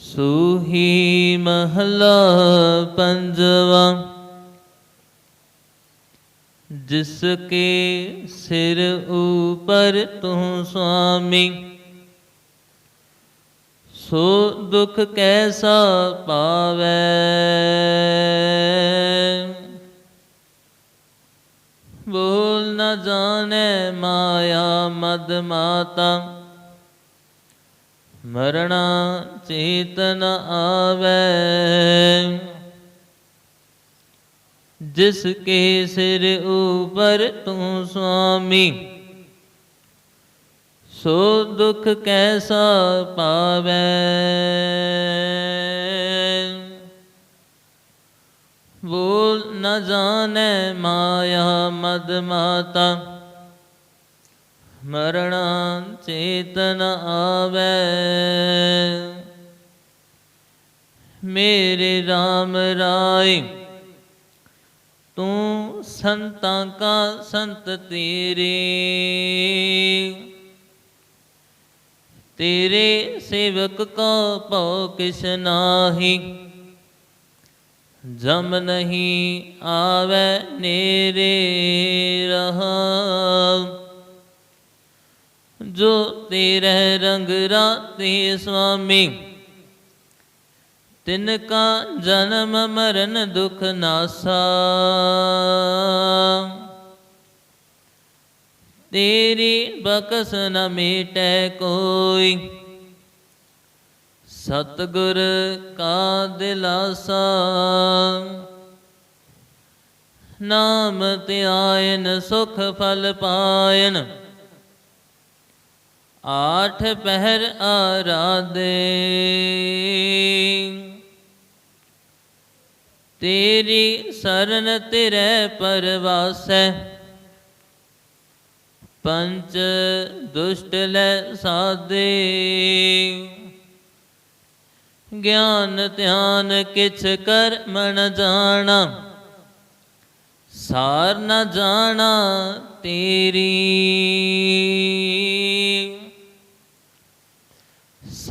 सूही महला पंजवा, जिसके सिर ऊपर तू स्वामी, सो दुख कैसा पावे? बोल न जाने माया मद माता ਮਰਣਾ ਚੇਤਨ ਆਵੈ। ਜਿਸ ਕੇ ਸਿਰ ਉਪਰ ਤੂੰ ਸੁਆਮੀ, ਸੋ ਦੁਖ ਕੈਸਾ ਪਾਵੈ। ਬੋਲ ਨ ਜਾਣੈ ਮਾਇਆ ਮਦ ਮਾਤਾ स्मरणा चेतन आवे। मेरे राम राय, तू संता का संत तेरे। तेरे सेवक का पौ किस नाही, जम नहीं आवे नेरे रहा। ਜੋ ਤੇਰੇ ਰੰਗ ਰਾਤੇ ਸੁਆਮੀ। ਤਿਨ ਕਾ ਜਨਮ ਮਰਨ ਦੁਖ ਨਾਸਾ। ਤੇਰੀ ਬਖਸ ਨ ਮੇਟੈ ਕੋਈ। ਸਤਗੁਰ ਕਾ ਦਿਲਾਸਾ। ਨਾਮ ਧਿਆਇਨ ਸੁਖ ਫਲ ਪਾਇਨ। आठ पहर आराधे। तेरी शरण तेरे परवास। पंच दुष्ट ले साधे। ज्ञान ध्यान किछ कर मन जाना सार न जाना तेरी।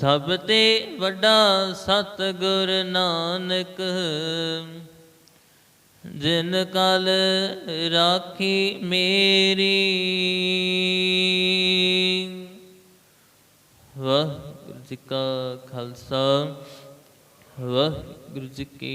ਸਭ ਤੇ ਵੱਡਾ ਸਤਿਗੁਰ ਨਾਨਕ, ਜਿਨ ਕਲ ਰਾਖੀ ਮੇਰੀ। ਵਾਹਿਗੁਰੂ ਜੀ ਕਾ ਖਾਲਸਾ, ਵਾਹਿਗੁਰੂ ਜੀ ਕੀ